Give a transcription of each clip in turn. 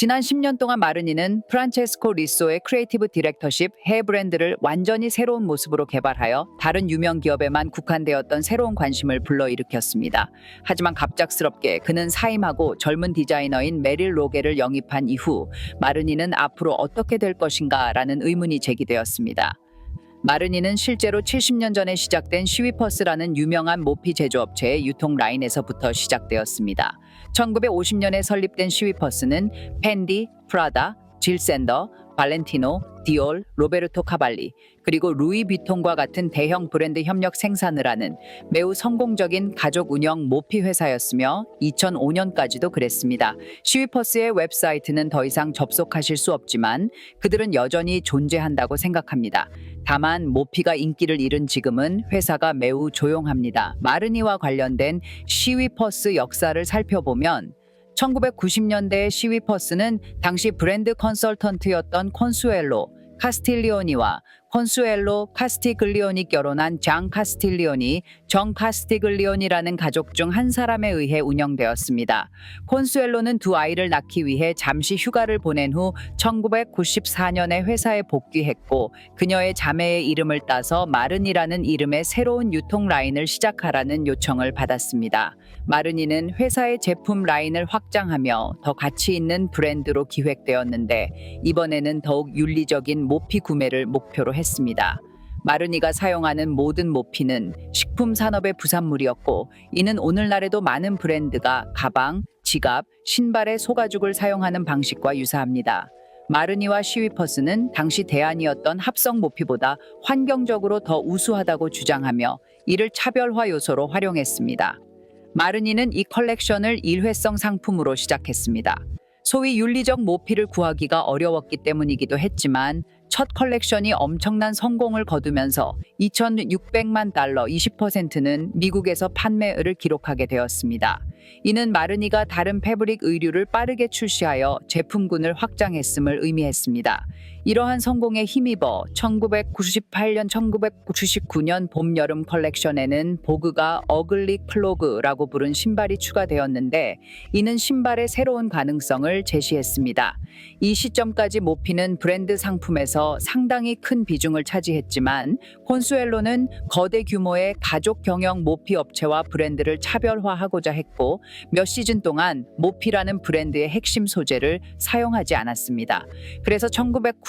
지난 10년 동안 마르니는 프란체스코 리소의 크리에이티브 디렉터십 해 브랜드를 완전히 새로운 모습으로 개발하여 다른 유명 기업에만 국한되었던 새로운 관심을 불러일으켰습니다. 하지만 갑작스럽게 그는 사임하고 젊은 디자이너인 메릴 로게를 영입한 이후 마르니는 앞으로 어떻게 될 것인가라는 의문이 제기되었습니다. 마르니는 실제로 70년 전에 시작된 시위퍼스라는 유명한 모피 제조업체의 유통 라인에서부터 시작되었습니다. 1950년에 설립된 시위퍼스는 펜디, 프라다, 질샌더, 발렌티노, 디올, 로베르토 카발리, 그리고 루이 비통과 같은 대형 브랜드 협력 생산을 하는 매우 성공적인 가족 운영 모피 회사였으며 2005년까지도 그랬습니다. 시위퍼스의 웹사이트는 더 이상 접속하실 수 없지만 그들은 여전히 존재한다고 생각합니다. 다만 모피가 인기를 잃은 지금은 회사가 매우 조용합니다. 마르니와 관련된 시위퍼스 역사를 살펴보면 1990년대의 시위퍼스는 당시 브랜드 컨설턴트였던 콘수엘로 카스틸리오니와 콘수엘로 카스티글리온이 결혼한 장 카스틸리온이 정 카스티글리온이라는 가족 중 한 사람에 의해 운영되었습니다. 콘수엘로는 두 아이를 낳기 위해 잠시 휴가를 보낸 후 1994년에 회사에 복귀했고 그녀의 자매의 이름을 따서 마른이라는 이름의 새로운 유통 라인을 시작하라는 요청을 받았습니다. 마르니는 회사의 제품 라인을 확장하며 더 가치 있는 브랜드로 기획되었는데 이번에는 더욱 윤리적인 모피 구매를 목표로 했습니다. 마르니가 사용하는 모든 모피는 식품 산업의 부산물이었고 이는 오늘날에도 많은 브랜드가 가방, 지갑, 신발의 소가죽을 사용하는 방식과 유사합니다. 마르니와 시위퍼스는 당시 대안이었던 합성 모피보다 환경적으로 더 우수하다고 주장하며 이를 차별화 요소로 활용했습니다. 마르니는 이 컬렉션을 일회성 상품으로 시작했습니다. 소위 윤리적 모피를 구하기가 어려웠기 때문이기도 했지만 첫 컬렉션이 엄청난 성공을 거두면서 2,600만 달러 20%는 미국에서 판매를 기록하게 되었습니다. 이는 마르니가 다른 패브릭 의류를 빠르게 출시하여 제품군을 확장했음을 의미했습니다. 이러한 성공에 힘입어 1998년 1999년 봄 여름 컬렉션에는 보그가 어글리 클로그라고 부른 신발이 추가되었는데 이는 신발의 새로운 가능성을 제시했습니다. 이 시점까지 모피는 브랜드 상품에서 상당히 큰 비중을 차지했지만 콘수엘로는 거대 규모의 가족 경영 모피 업체와 브랜드를 차별화하고자 했고 몇 시즌 동안 모피라는 브랜드의 핵심 소재를 사용하지 않았습니다. 그래서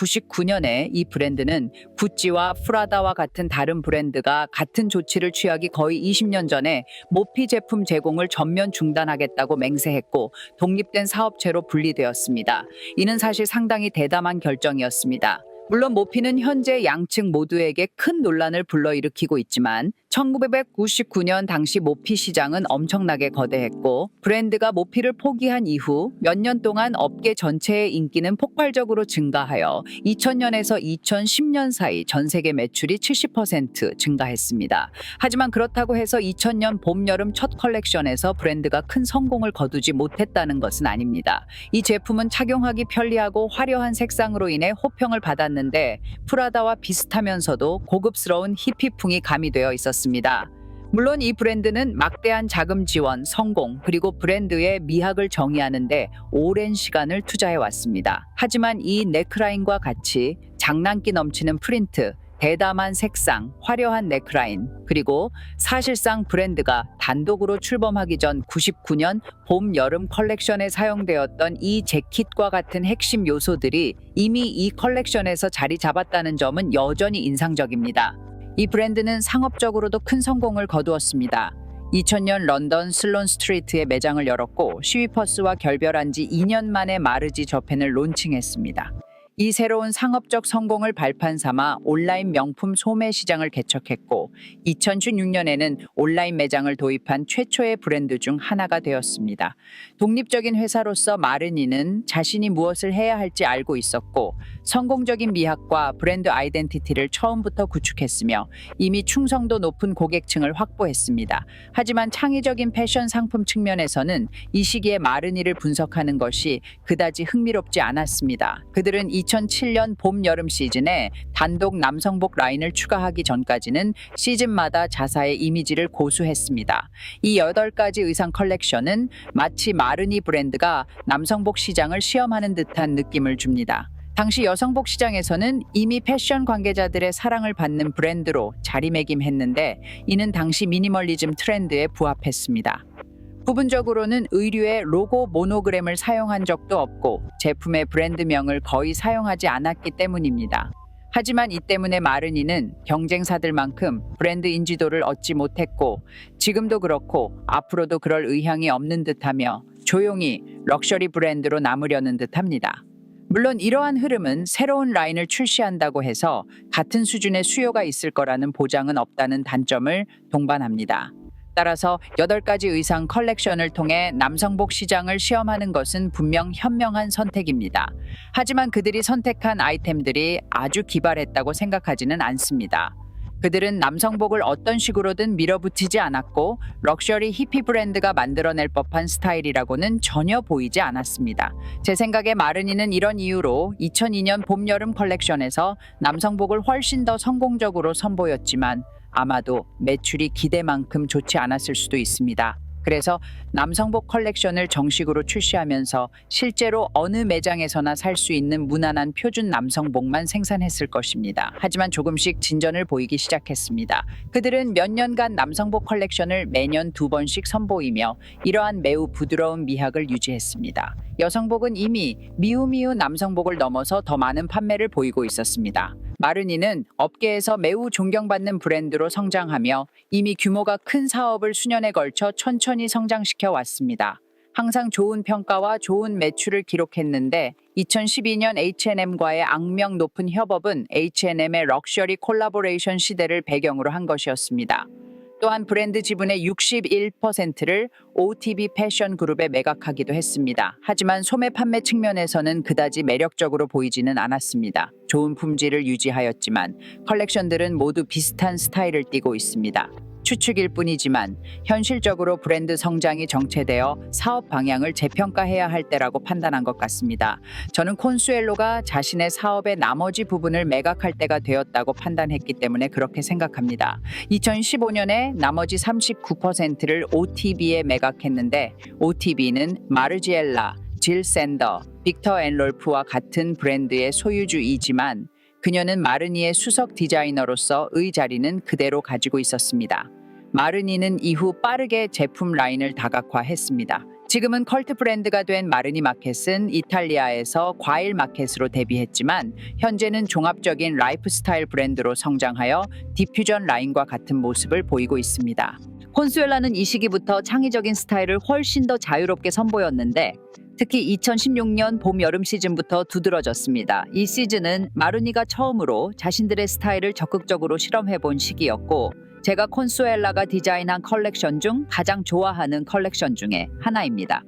1999년에 이 브랜드는 구찌와 프라다와 같은 다른 브랜드가 같은 조치를 취하기 거의 20년 전에 모피 제품 제공을 전면 중단하겠다고 맹세했고 독립된 사업체로 분리되었습니다. 이는 사실 상당히 대담한 결정이었습니다. 물론 모피는 현재 양측 모두에게 큰 논란을 불러일으키고 있지만 1999년 당시 모피 시장은 엄청나게 거대했고 브랜드가 모피를 포기한 이후 몇 년 동안 업계 전체의 인기는 폭발적으로 증가하여 2000년에서 2010년 사이 전 세계 매출이 70% 증가했습니다. 하지만 그렇다고 해서 2000년 봄 여름 첫 컬렉션에서 브랜드가 큰 성공을 거두지 못했다는 것은 아닙니다. 이 제품은 착용하기 편리하고 화려한 색상으로 인해 호평을 받았는 데 프라다와 비슷하면서도 고급스러운 히피풍이 가미되어 있었습니다. 물론 이 브랜드는 막대한 자금 지원, 성공, 그리고 브랜드의 미학을 정의하는데 오랜 시간을 투자해 왔습니다. 하지만 이 넥라인과 같이 장난기 넘치는 프린트, 대담한 색상, 화려한 넥라인, 그리고 사실상 브랜드가 단독으로 출범하기 전 99년 봄 여름 컬렉션에 사용되었던 이 재킷과 같은 핵심 요소들이 이미 이 컬렉션에서 자리 잡았다는 점은 여전히 인상적입니다. 이 브랜드는 상업적으로도 큰 성공을 거두었습니다. 2000년 런던 슬론 스트리트에 매장을 열었고 시위퍼스와 결별한 지 2년 만에 마르지 저펜을 론칭했습니다. 이 새로운 상업적 성공을 발판 삼아 온라인 명품 소매 시장을 개척했고 2016년에는 온라인 매장을 도입한 최초의 브랜드 중 하나가 되었습니다. 독립적인 회사로서 마르니는 자신이 무엇을 해야 할지 알고 있었고 성공적인 미학과 브랜드 아이덴티티를 처음부터 구축했으며 이미 충성도 높은 고객층을 확보했습니다. 하지만 창의적인 패션 상품 측면에서는 이 시기에 마르니를 분석하는 것이 그다지 흥미롭지 않았습니다. 그들은 2007년 봄 여름 시즌에 단독 남성복 라인을 추가하기 전까지는 시즌마다 자사의 이미지를 고수했습니다. 이 8가지 의상 컬렉션은 마치 마르니 브랜드가 남성복 시장을 시험하는 듯한 느낌을 줍니다. 당시 여성복 시장에서는 이미 패션 관계자들의 사랑을 받는 브랜드로 자리매김했는데 이는 당시 미니멀리즘 트렌드에 부합했습니다. 부분적으로는 의류에 로고 모노그램을 사용한 적도 없고 제품의 브랜드명을 거의 사용하지 않았기 때문입니다. 하지만 이 때문에 마르니는 경쟁사들만큼 브랜드 인지도를 얻지 못했고 지금도 그렇고 앞으로도 그럴 의향이 없는 듯하며 조용히 럭셔리 브랜드로 남으려는 듯합니다. 물론 이러한 흐름은 새로운 라인을 출시한다고 해서 같은 수준의 수요가 있을 거라는 보장은 없다는 단점을 동반합니다. 따라서 8가지 의상 컬렉션을 통해 남성복 시장을 시험하는 것은 분명 현명한 선택입니다. 하지만 그들이 선택한 아이템들이 아주 기발했다고 생각하지는 않습니다. 그들은 남성복을 어떤 식으로든 밀어붙이지 않았고 럭셔리 히피 브랜드가 만들어낼 법한 스타일이라고는 전혀 보이지 않았습니다. 제 생각에 마르니는 이런 이유로 2002년 봄 여름 컬렉션에서 남성복을 훨씬 더 성공적으로 선보였지만 아마도 매출이 기대만큼 좋지 않았을 수도 있습니다. 그래서 남성복 컬렉션을 정식으로 출시하면서 실제로 어느 매장에서나 살 수 있는 무난한 표준 남성복만 생산했을 것입니다. 하지만 조금씩 진전을 보이기 시작했습니다. 그들은 몇 년간 남성복 컬렉션을 매년 두 번씩 선보이며 이러한 매우 부드러운 미학을 유지했습니다. 여성복은 이미 미우미우 남성복을 넘어서 더 많은 판매를 보이고 있었습니다. 마르니는 업계에서 매우 존경받는 브랜드로 성장하며 이미 규모가 큰 사업을 수년에 걸쳐 천천히 성장시켜 왔습니다. 항상 좋은 평가와 좋은 매출을 기록했는데 2012년 H&M과의 악명 높은 협업은 H&M의 럭셔리 콜라보레이션 시대를 배경으로 한 것이었습니다. 또한 브랜드 지분의 61%를 OTB 패션 그룹에 매각하기도 했습니다. 하지만 소매 판매 측면에서는 그다지 매력적으로 보이지는 않았습니다. 좋은 품질을 유지하였지만 컬렉션들은 모두 비슷한 스타일을 띠고 있습니다. 추측일 뿐이지만 현실적으로 브랜드 성장이 정체되어 사업 방향을 재평가해야 할 때라고 판단한 것 같습니다. 저는 콘수엘로가 자신의 사업의 나머지 부분을 매각할 때가 되었다고 판단했기 때문에 그렇게 생각합니다. 2015년에 나머지 39%를 OTB에 매각했는데 OTB는 마르지엘라, 질 샌더, 빅터 앤 롤프와 같은 브랜드의 소유주이지만 그녀는 마르니의 수석 디자이너로서 의 자리는 그대로 가지고 있었습니다. 마르니는 이후 빠르게 제품 라인을 다각화했습니다. 지금은 컬트 브랜드가 된 마르니 마켓은 이탈리아에서 과일 마켓으로 데뷔했지만 현재는 종합적인 라이프스타일 브랜드로 성장하여 디퓨전 라인과 같은 모습을 보이고 있습니다. 콘수엘라는 이 시기부터 창의적인 스타일을 훨씬 더 자유롭게 선보였는데 특히 2016년 봄 여름 시즌부터 두드러졌습니다. 이 시즌은 마르니가 처음으로 자신들의 스타일을 적극적으로 실험해 본 시기였고 제가 콘수엘라가 디자인한 컬렉션 중 가장 좋아하는 컬렉션 중에 하나입니다.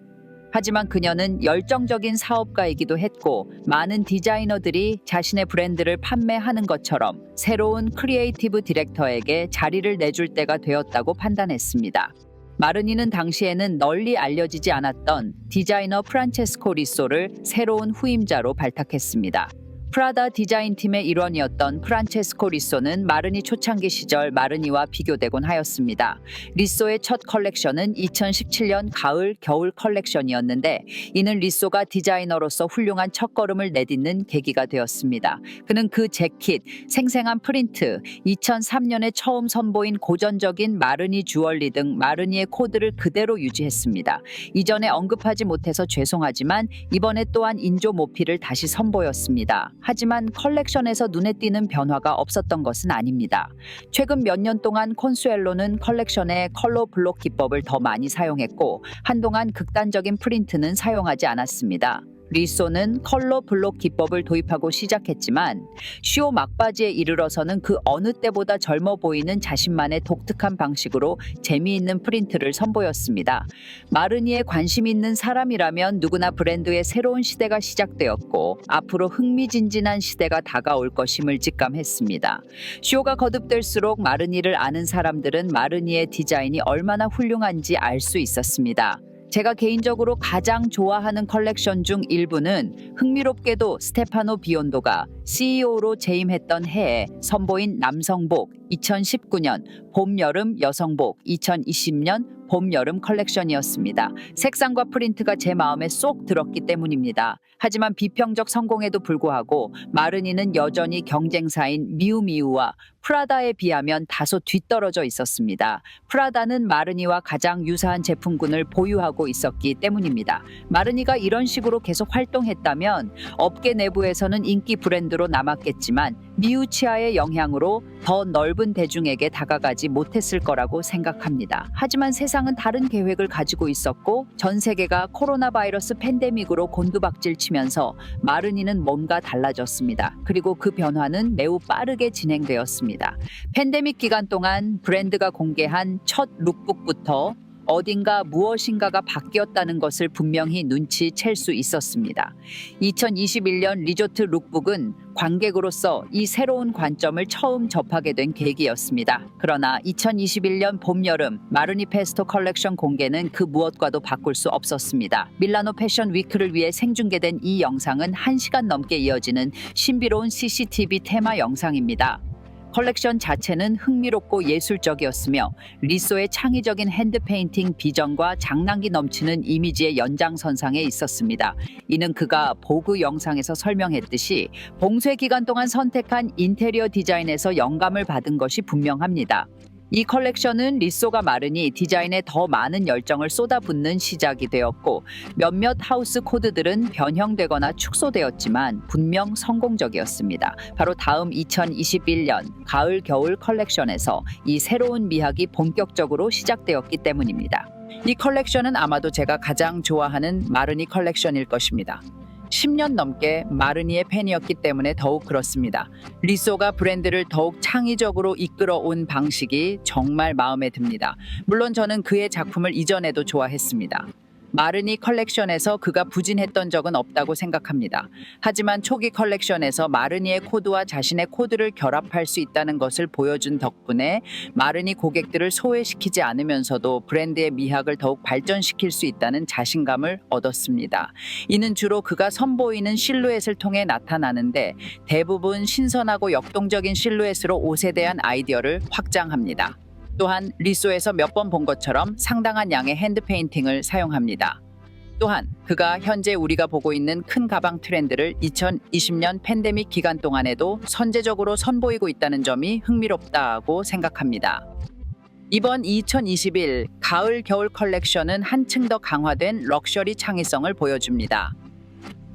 하지만 그녀는 열정적인 사업가이기도 했고 많은 디자이너들이 자신의 브랜드를 판매하는 것처럼 새로운 크리에이티브 디렉터에게 자리를 내줄 때가 되었다고 판단했습니다. 마르니는 당시에는 널리 알려지지 않았던 디자이너 프란체스코 리소를 새로운 후임자로 발탁했습니다. 프라다 디자인팀의 일원이었던 프란체스코 리소는 마르니 초창기 시절 마르니와 비교되곤 하였습니다. 리소의 첫 컬렉션은 2017년 가을 겨울 컬렉션이었는데 이는 리소가 디자이너로서 훌륭한 첫걸음을 내딛는 계기가 되었습니다. 그는 그 재킷, 생생한 프린트, 2003년에 처음 선보인 고전적인 마르니 주얼리 등 마르니의 코드를 그대로 유지했습니다. 이전에 언급하지 못해서 죄송하지만 이번에 또한 인조 모피를 다시 선보였습니다. 하지만 컬렉션에서 눈에 띄는 변화가 없었던 것은 아닙니다. 최근 몇 년 동안 콘수엘로는 컬렉션의 컬러 블록 기법을 더 많이 사용했고 한동안 극단적인 프린트는 사용하지 않았습니다. 리소는 컬러 블록 기법을 도입하고 시작했지만 쇼 막바지에 이르러서는 그 어느 때보다 젊어 보이는 자신만의 독특한 방식으로 재미있는 프린트를 선보였습니다. 마르니에 관심 있는 사람이라면 누구나 브랜드의 새로운 시대가 시작되었고 앞으로 흥미진진한 시대가 다가올 것임을 직감했습니다. 쇼가 거듭될수록 마르니를 아는 사람들은 마르니의 디자인이 얼마나 훌륭한지 알 수 있었습니다. 제가 개인적으로 가장 좋아하는 컬렉션 중 일부는 흥미롭게도 스테파노 비온도가 CEO로 재임했던 해에 선보인 남성복 2019년 봄, 여름 여성복 2020년 봄, 여름 컬렉션이었습니다. 색상과 프린트가 제 마음에 쏙 들었기 때문입니다. 하지만 비평적 성공에도 불구하고 마르니는 여전히 경쟁사인 미우미우와 프라다에 비하면 다소 뒤떨어져 있었습니다. 프라다는 마르니와 가장 유사한 제품군을 보유하고 있었기 때문입니다. 마르니가 이런 식으로 계속 활동했다면 업계 내부에서는 인기 브랜드로 남았겠지만 미우치아의 영향으로 더 넓은 대중에게 다가가지 못했을 거라고 생각합니다. 하지만 세상은 다른 계획을 가지고 있었고 전 세계가 코로나 바이러스 팬데믹으로 곤두박질 치면서 마르니는 뭔가 달라졌습니다. 그리고 그 변화는 매우 빠르게 진행되었습니다. 팬데믹 기간 동안 브랜드가 공개한 첫 룩북부터 어딘가 무엇인가가 바뀌었다는 것을 분명히 눈치챌 수 있었습니다. 2021년 리조트 룩북은 관객으로서 이 새로운 관점을 처음 접하게 된 계기였습니다. 그러나 2021년 봄, 여름 마르니 페스토 컬렉션 공개는 그 무엇과도 바꿀 수 없었습니다. 밀라노 패션 위크를 위해 생중계된 이 영상은 1시간 넘게 이어지는 신비로운 CCTV 테마 영상입니다. 컬렉션 자체는 흥미롭고 예술적이었으며 리소의 창의적인 핸드페인팅 비전과 장난기 넘치는 이미지의 연장선상에 있었습니다. 이는 그가 보그 영상에서 설명했듯이 봉쇄 기간 동안 선택한 인테리어 디자인에서 영감을 받은 것이 분명합니다. 이 컬렉션은 리소가 마르니 디자인에 더 많은 열정을 쏟아붓는 시작이 되었고 몇몇 하우스 코드들은 변형되거나 축소되었지만 분명 성공적이었습니다. 바로 다음 2021년 가을 겨울 컬렉션에서 이 새로운 미학이 본격적으로 시작되었기 때문입니다. 이 컬렉션은 아마도 제가 가장 좋아하는 마르니 컬렉션일 것입니다. 10년 넘게 마르니의 팬이었기 때문에 더욱 그렇습니다. 리소가 브랜드를 더욱 창의적으로 이끌어 온 방식이 정말 마음에 듭니다. 물론 저는 그의 작품을 이전에도 좋아했습니다. 마르니 컬렉션에서 그가 부진했던 적은 없다고 생각합니다. 하지만 초기 컬렉션에서 마르니의 코드와 자신의 코드를 결합할 수 있다는 것을 보여준 덕분에 마르니 고객들을 소외시키지 않으면서도 브랜드의 미학을 더욱 발전시킬 수 있다는 자신감을 얻었습니다. 이는 주로 그가 선보이는 실루엣을 통해 나타나는데 대부분 신선하고 역동적인 실루엣으로 옷에 대한 아이디어를 확장합니다. 또한 리소에서 몇 번 본 것처럼 상당한 양의 핸드 페인팅을 사용합니다. 또한 그가 현재 우리가 보고 있는 큰 가방 트렌드를 2020년 팬데믹 기간 동안에도 선제적으로 선보이고 있다는 점이 흥미롭다고 생각합니다. 이번 2021 가을 겨울 컬렉션은 한층 더 강화된 럭셔리 창의성을 보여줍니다.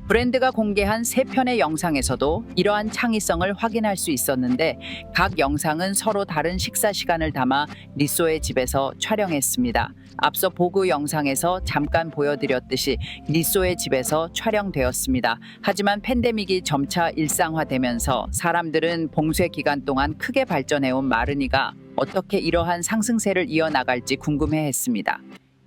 브랜드가 공개한 세 편의 영상에서도 이러한 창의성을 확인할 수 있었는데 각 영상은 서로 다른 식사 시간을 담아 리소의 집에서 촬영했습니다. 앞서 보그 영상에서 잠깐 보여드렸듯이 리소의 집에서 촬영되었습니다. 하지만 팬데믹이 점차 일상화되면서 사람들은 봉쇄 기간 동안 크게 발전해온 마르니가 어떻게 이러한 상승세를 이어나갈지 궁금해했습니다.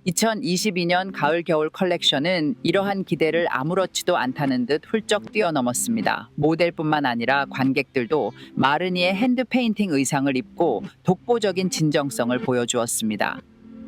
2022년 가을 겨울 컬렉션은 이러한 기대를 아무렇지도 않다는 듯 훌쩍 뛰어넘었습니다. 모델뿐만 아니라 관객들도 마르니의 핸드 페인팅 의상을 입고 독보적인 진정성을 보여주었습니다.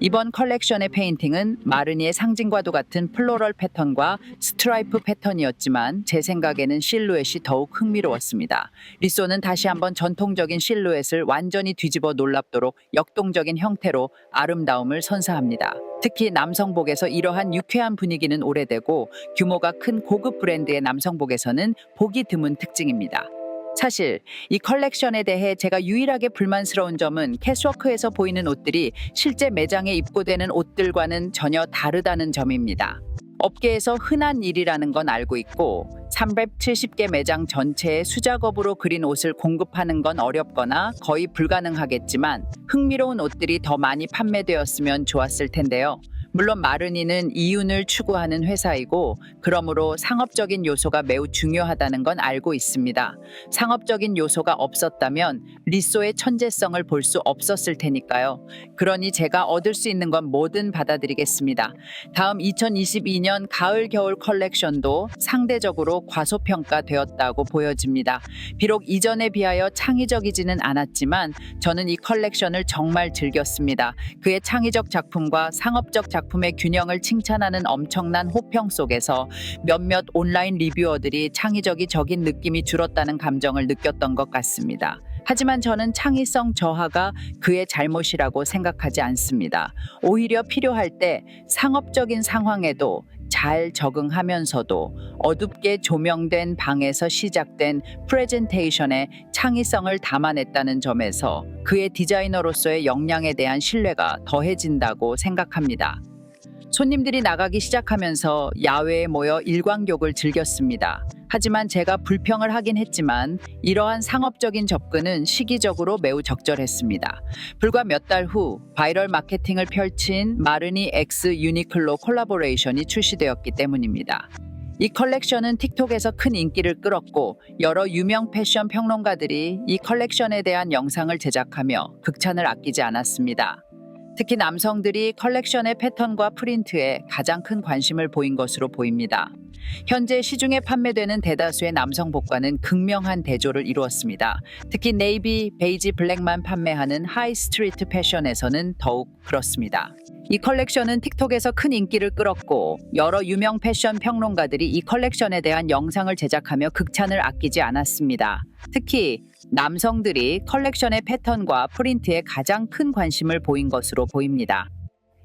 이번 컬렉션의 페인팅은 마르니의 상징과도 같은 플로럴 패턴과 스트라이프 패턴이었지만 제 생각에는 실루엣이 더욱 흥미로웠습니다. 리소는 다시 한번 전통적인 실루엣을 완전히 뒤집어 놀랍도록 역동적인 형태로 아름다움을 선사합니다. 특히 남성복에서 이러한 유쾌한 분위기는 오래되고 규모가 큰 고급 브랜드의 남성복에서는 보기 드문 특징입니다. 사실 이 컬렉션에 대해 제가 유일하게 불만스러운 점은 캐스워크에서 보이는 옷들이 실제 매장에 입고되는 옷들과는 전혀 다르다는 점입니다. 업계에서 흔한 일이라는 건 알고 있고 370개 매장 전체에 수작업으로 그린 옷을 공급하는 건 어렵거나 거의 불가능하겠지만 흥미로운 옷들이 더 많이 판매되었으면 좋았을 텐데요. 물론 마르니는 이윤을 추구하는 회사이고 그러므로 상업적인 요소가 매우 중요하다는 건 알고 있습니다. 상업적인 요소가 없었다면 리소의 천재성을 볼 수 없었을 테니까요. 그러니 제가 얻을 수 있는 건 뭐든 받아들이겠습니다. 다음 2022년 가을 겨울 컬렉션도 상대적으로 과소평가되었다고 보여집니다. 비록 이전에 비하여 창의적이지는 않았지만 저는 이 컬렉션을 정말 즐겼습니다. 그의 창의적 작품과 상업적 작품 작품의 균형을 칭찬하는 엄청난 호평 속에서 몇몇 온라인 리뷰어들이 창의적이 적인 느낌이 줄었다는 감정을 느꼈던 것 같습니다. 하지만 저는 창의성 저하가 그의 잘못이라고 생각하지 않습니다. 오히려 필요할 때 상업적인 상황에도 잘 적응하면서도 어둡게 조명된 방에서 시작된 프레젠테이션의 창의성을 담아냈다는 점에서 그의 디자이너로서의 역량에 대한 신뢰가 더해진다고 생각합니다. 손님들이 나가기 시작하면서 야외에 모여 일광욕을 즐겼습니다. 하지만 제가 불평을 하긴 했지만 이러한 상업적인 접근은 시기적으로 매우 적절했습니다. 불과 몇 달 후 바이럴 마케팅을 펼친 마르니 X 유니클로 콜라보레이션이 출시되었기 때문입니다. 이 컬렉션은 틱톡에서 큰 인기를 끌었고 여러 유명 패션 평론가들이 이 컬렉션에 대한 영상을 제작하며 극찬을 아끼지 않았습니다. 특히 남성들이 컬렉션의 패턴과 프린트에 가장 큰 관심을 보인 것으로 보입니다. 현재 시중에 판매되는 대다수의 남성 복과는 극명한 대조를 이루었습니다. 특히 네이비, 베이지, 블랙만 판매하는 하이 스트리트 패션에서는 더욱 그렇습니다. 이 컬렉션은 틱톡에서 큰 인기를 끌었고 여러 유명 패션 평론가들이 이 컬렉션에 대한 영상을 제작하며 극찬을 아끼지 않았습니다. 특히 남성들이 컬렉션의 패턴과 프린트에 가장 큰 관심을 보인 것으로 보입니다.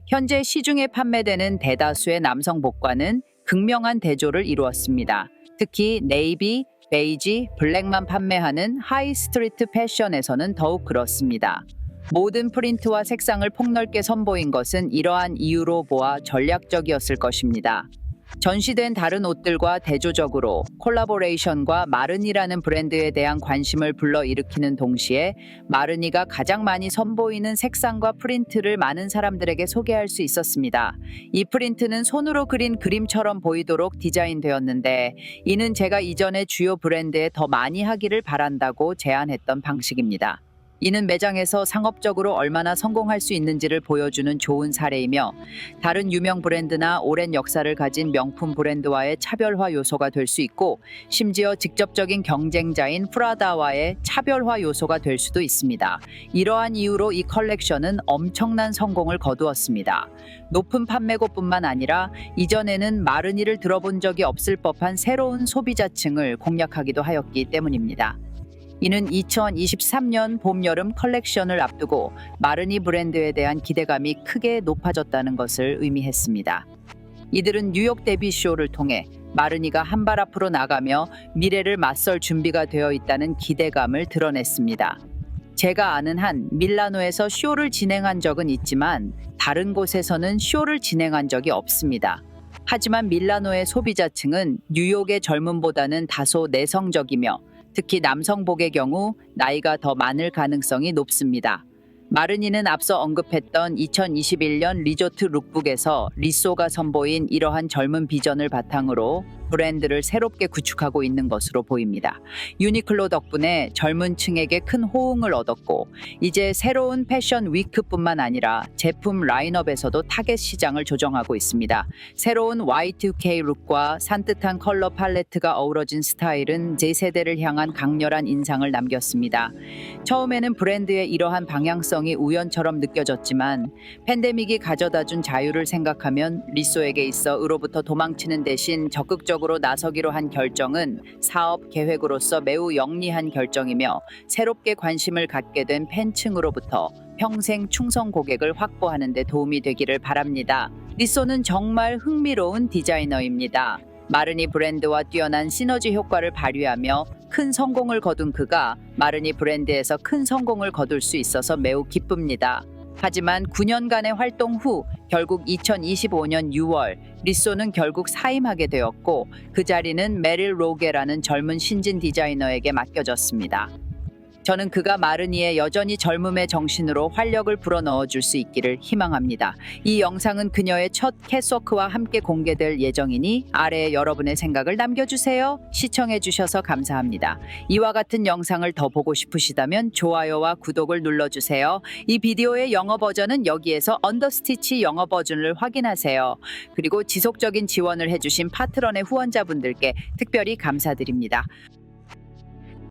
현재 시중에 판매되는 대다수의 남성 복과는 극명한 대조를 이루었습니다. 특히 네이비, 베이지, 블랙만 판매하는 하이 스트리트 패션에서는 더욱 그렇습니다. 모든 프린트와 색상을 폭넓게 선보인 것은 이러한 이유로 보아 전략적이었을 것입니다. 전시된 다른 옷들과 대조적으로 콜라보레이션과 마르니라는 브랜드에 대한 관심을 불러일으키는 동시에 마르니가 가장 많이 선보이는 색상과 프린트를 많은 사람들에게 소개할 수 있었습니다. 이 프린트는 손으로 그린 그림처럼 보이도록 디자인되었는데 이는 제가 이전에 주요 브랜드에 더 많이 하기를 바란다고 제안했던 방식입니다. 이는 매장에서 상업적으로 얼마나 성공할 수 있는지를 보여주는 좋은 사례이며 다른 유명 브랜드나 오랜 역사를 가진 명품 브랜드와의 차별화 요소가 될 수 있고 심지어 직접적인 경쟁자인 프라다와의 차별화 요소가 될 수도 있습니다. 이러한 이유로 이 컬렉션은 엄청난 성공을 거두었습니다. 높은 판매고뿐만 아니라 이전에는 마르니를 들어본 적이 없을 법한 새로운 소비자층을 공략하기도 하였기 때문입니다. 이는 2023년 봄, 여름 컬렉션을 앞두고 마르니 브랜드에 대한 기대감이 크게 높아졌다는 것을 의미했습니다. 이들은 뉴욕 데뷔 쇼를 통해 마르니가 한 발 앞으로 나가며 미래를 맞설 준비가 되어 있다는 기대감을 드러냈습니다. 제가 아는 한 밀라노에서 쇼를 진행한 적은 있지만 다른 곳에서는 쇼를 진행한 적이 없습니다. 하지만 밀라노의 소비자층은 뉴욕의 젊음보다는 다소 내성적이며 특히 남성복의 경우 나이가 더 많을 가능성이 높습니다. 마르니는 앞서 언급했던 2021년 리조트 룩북에서 리소가 선보인 이러한 젊은 비전을 바탕으로 브랜드를 새롭게 구축하고 있는 것으로 보입니다. 유니클로 덕분에 젊은 층에게 큰 호응을 얻었고 이제 새로운 패션 위크뿐만 아니라 제품 라인업에서도 타겟 시장을 조정하고 있습니다. 새로운 Y2K 룩과 산뜻한 컬러 팔레트가 어우러진 스타일은 제 세대를 향한 강렬한 인상을 남겼습니다. 처음에는 브랜드의 이러한 방향성이 우연처럼 느껴졌지만 팬데믹이 가져다 준 자유를 생각하면 리소에게 있어 으로부터 도망치는 대신 적극적 으로 나서기로 한 결정은 사업 계획으로서 매우 영리한 결정이며 새롭게 관심을 갖게 된 팬층으로부터 평생 충성 고객을 확보하는 데 도움이 되기를 바랍니다. 리소는 정말 흥미로운 디자이너입니다. 마르니 브랜드와 뛰어난 시너지 효과를 발휘하며 큰 성공을 거둔 그가 마르니 브랜드에서 큰 성공을 거둘 수 있어서 매우 기쁩니다. 하지만 9년간의 활동 후 결국 2025년 6월 리소는 결국 사임하게 되었고 그 자리는 메릴 로게라는 젊은 신진 디자이너에게 맡겨졌습니다. 저는 그가 마르니의 여전히 젊음의 정신으로 활력을 불어넣어 줄 수 있기를 희망합니다. 이 영상은 그녀의 첫 캐스워크와 함께 공개될 예정이니 아래에 여러분의 생각을 남겨주세요. 시청해주셔서 감사합니다. 이와 같은 영상을 더 보고 싶으시다면 좋아요와 구독을 눌러주세요. 이 비디오의 영어 버전은 여기에서 언더스티치 영어 버전을 확인하세요. 그리고 지속적인 지원을 해주신 파트런의 후원자분들께 특별히 감사드립니다.